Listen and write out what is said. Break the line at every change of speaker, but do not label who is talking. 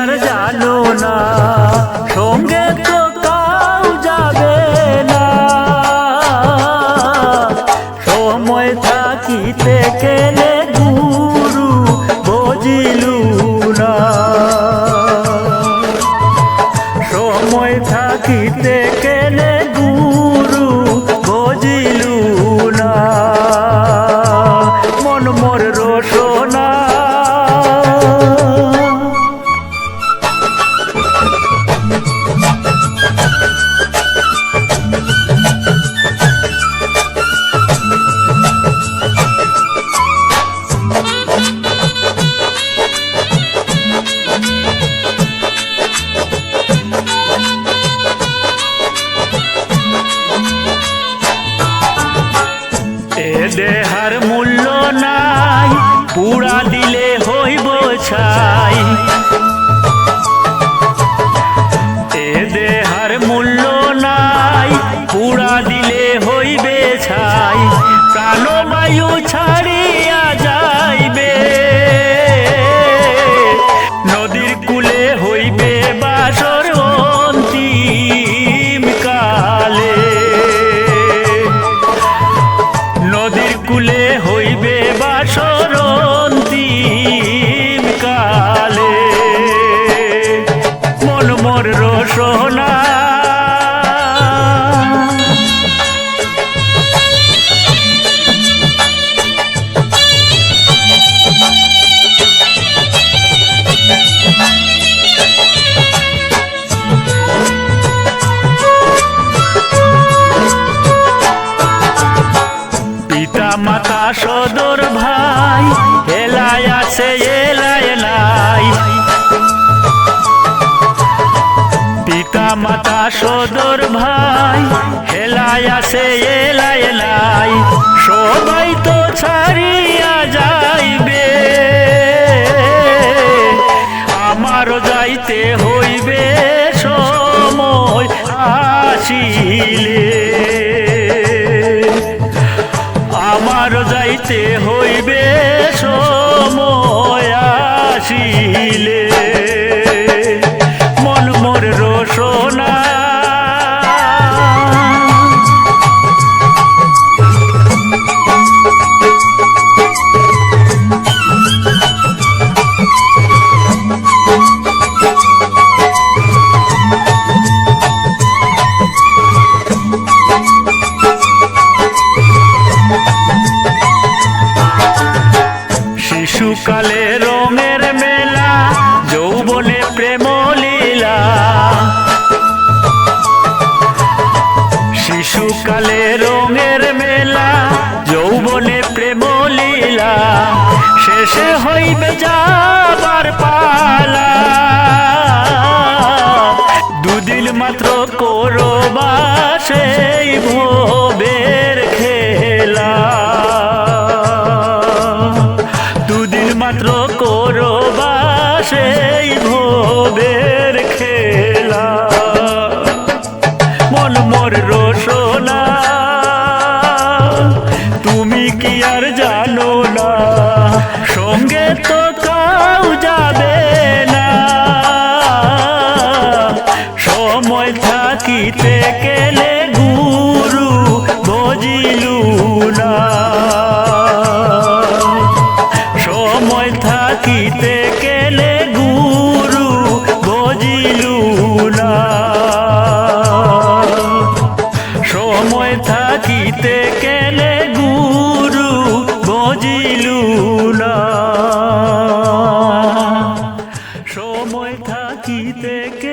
আর জানো না, সঙ্গে তো তাও যাবে না। সময় থাকিতে গেলে গুরু বজিলু না। সময় থাকিতে গেলে পুরা দিলে হইব ছাই। মাতা সদর ভাই এলায় আছে এলায় নাই। পিতা মাতা সদর ভাই হেলায় আছে এলায় নাই। সবাই তো ছাড়িয়া যাইবে। আমারও যাইতে হইবে সময় আসিলে। আমার যাইতে হইবে সময় আসিলে। যৌবনে প্রেম লীলা, শেষে হইবে যাবার পালা। দুদিন মাত্র করবা সেই ভোবের খেলা। দুদিন মাত্র করবা সেই ভোবের থাকিতে কেলে গুরু বজিলু না। সময় থাকিতে কে